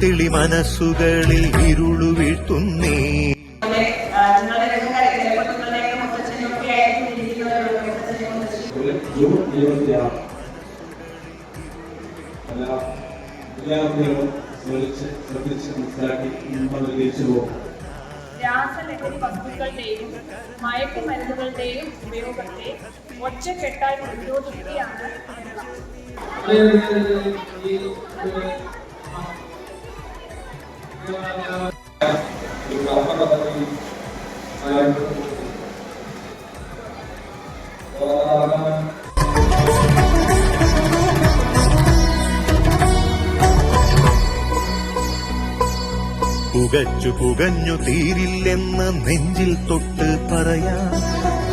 തെളി മനസ്സുകളിൽ ഇരുളു വീഴ്ത്തുന്നേ രാസലഹരി വസ്തുക്കളുടെയും മയക്കുമരുന്നുകളുടെയും ഉപയോഗത്തെ ഒറ്റക്കെട്ടായി പ്രതിരോധിക്കുകയാണ് പുകച്ചു പുകഞ്ഞു തീരില്ലെന്ന നെഞ്ചിൽ തൊട്ട് പറയാ.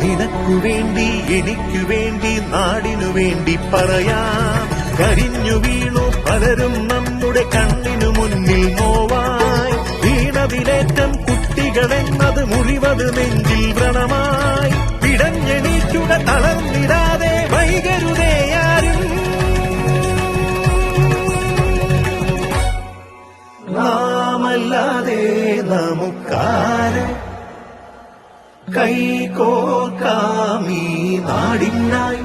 നിനക്കു വേണ്ടി എനിക്കു വേണ്ടി നാടിനു വേണ്ടി പറയാ. കരിഞ്ഞു വീണു പലരും നമ്മുടെ കണ്ണിനു മുന്നിൽ നോവായി വീണതിലേറ്റം കുട്ടികളെന്നത് മുറിവത് നെഞ്ചിൽ വ്രണമായി. പിടഞ്ഞെണീക്കുക തളർന്നിടാതെ വൈകരുതേയാരും നാമല്ലാതെ നമുക്കാര് കൈകോർക്കാമീ നാടിനായി.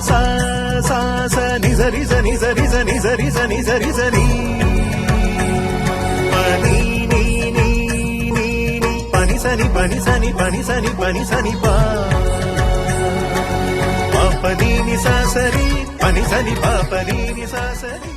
సా సా స నిజ నిజ నిజ నిజ నిజ నిజ నిజ నిజ నీ. పని నీ నీ నీ నీ పని సని పని సని సాసరి పని సని సాసరి.